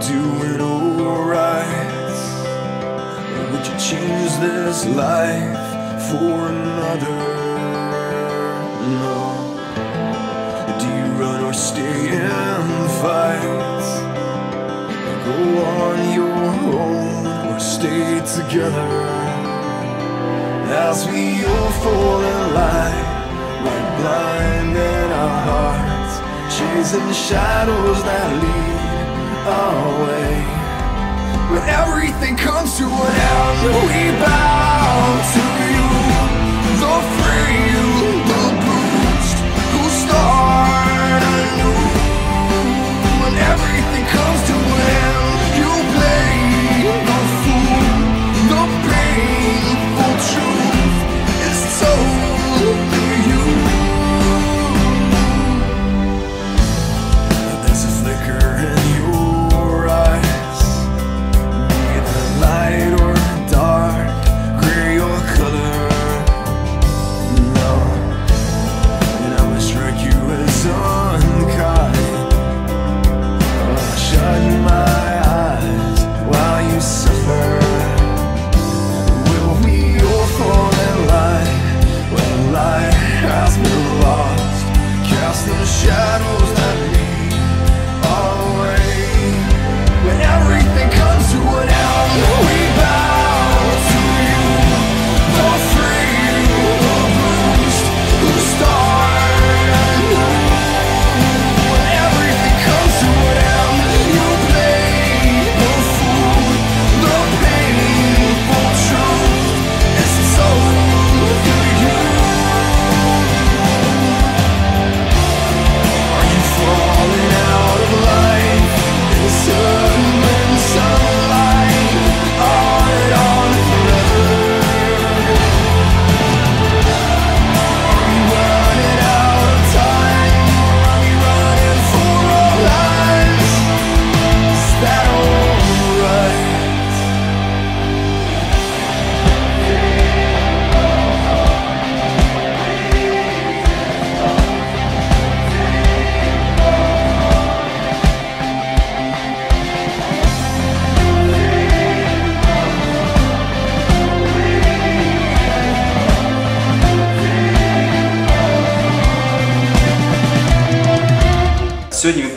do it all right? Would you change this life for another? No. Do you run or stay and fight? Go on your own or stay together? As we all fall in line, like blind in our hearts, chasing shadows that lead our way. When everything comes to an end, we bow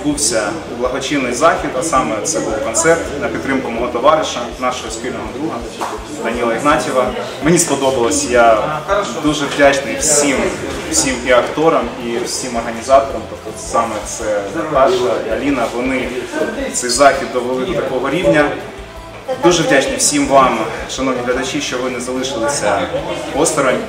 відбувся благочинний захід, а саме це був концерт на підтримку мого товариша, нашого спільного друга Даніла Ігнатєва. Мені сподобалось. Я дуже вдячний всім, всім і акторам, і всім організаторам. Тобто саме це Наташа Аліна. Вони цей захід довели до такого рівня. Дуже вдячний всім вам, шановні глядачі, що ви не залишилися осторонь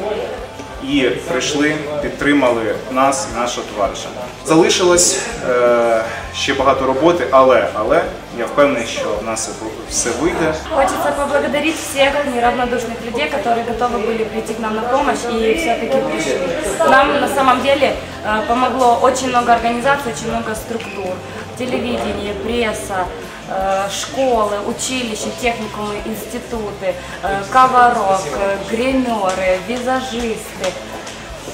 і прийшли, підтримали нас і нашого товариша. Залишилось е, ще багато роботи, але, але я впевнений, що в нас все вийде. Хочется поблагодарить всех неравнодушных людей, которые готовы были прийти к нам на помощь и все-таки пришли. Нам на самом деле помогло очень много организаций, очень много структур. Телевидение, пресса, школы, училища, техникумы, институты, каворок, э, гримеры, визажисты.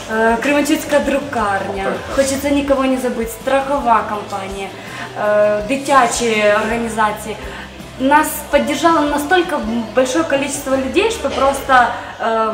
Э, Кременчуцька друкарня, хочеться никого не забыть, страхова компания, э, дитячі організації. Нас поддержало настолько большое количество людей, что просто э,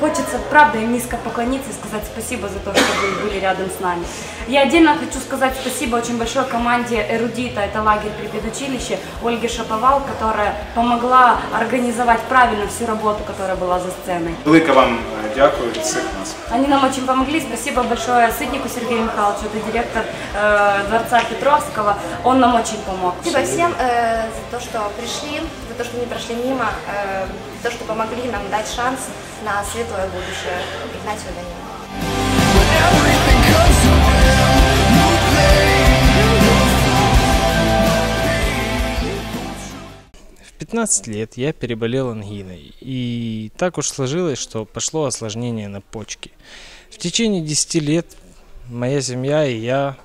хочется, правда, им низко поклониться и сказать спасибо за то, что вы были рядом с нами. Я отдельно хочу сказать спасибо очень большой команде «Эрудита», это лагерь при педучилище, Ольге Шаповал, которая помогла организовать правильно всю работу, которая была за сценой. Велике вам е, э, дякую від всіх нас. Они нам очень помогли. Спасибо большое Сытнику Сергею Михайловичу, это директор э, Дворца Петровского. Он нам очень помог. Спасибо всем э, за то, что пришли, за то, что не прошли мимо, э, за то, что помогли нам дать шанс на светлое будущее Игнатию Данилову. 15 лет я переболел ангиной, и так уж сложилось, что пошло осложнение на почки. В течение 10 лет моя семья и я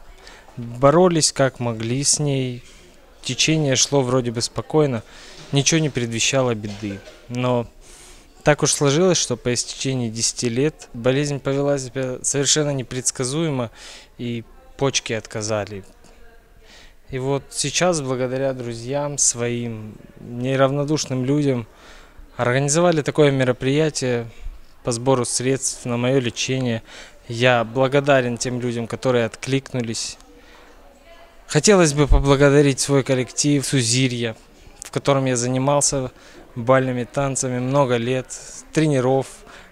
боролись как могли с ней. Течение шло вроде бы спокойно, ничего не предвещало беды. Но так уж сложилось, что по истечении 10 лет болезнь повела себя совершенно непредсказуемо, и почки отказали. И вот сейчас, благодаря друзьям, своим неравнодушным людям, организовали такое мероприятие по сбору средств на мое лечение. Я благодарен тем людям, которые откликнулись. Хотелось бы поблагодарить свой коллектив Сузирья, в котором я занимался бальными танцами много лет, тренеров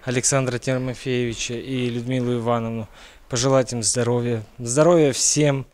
Александра Тимофеевича и Людмилу Ивановну. Пожелать им здоровья. Здоровья всем,